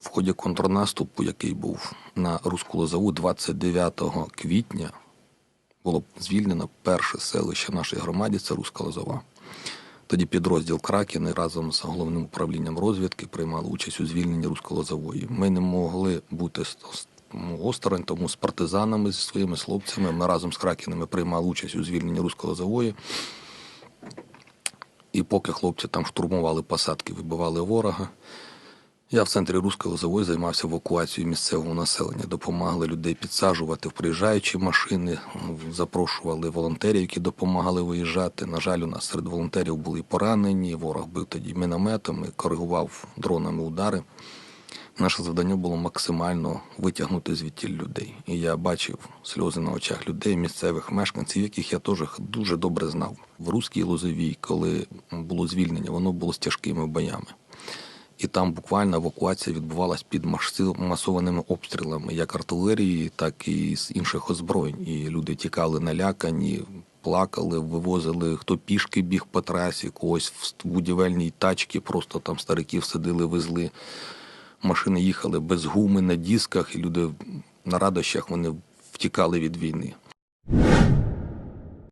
В ході контрнаступу, який був на Руську Лозову 29 квітня, було звільнено перше селище нашої громаді це Руська Лозова. Тоді підрозділ Кракени разом з головним управлінням розвідки приймали участь у звільненні Русько-Лозової. Ми не могли бути осторонь, тому з партизанами, зі своїми хлопцями, ми разом з Кракенами приймали участь у звільненні Русько-Лозової. І поки хлопці там штурмували посадки, вибивали ворога. Я в центрі Руської Лозової займався евакуацією місцевого населення, допомагали людей підсаджувати в приїжджаючі машини, запрошували волонтерів, які допомагали виїжджати. На жаль, у нас серед волонтерів були поранені. Ворог бив тоді мінометами, коригував дронами удари. Наше завдання було максимально витягнути звідтіль людей. І я бачив сльози на очах людей, місцевих мешканців, яких я теж дуже добре знав. В Руській Лозовій, коли було звільнення, воно було з тяжкими боями. І там буквально евакуація відбувалась під масованими обстрілами як артилерії, так і з інших озброєнь. І люди тікали налякані, плакали, вивозили хто пішки біг по трасі, когось в будівельній тачці, просто там стариків сидили, везли. Машини їхали без гуми на дисках, і люди на радощах вони втікали від війни.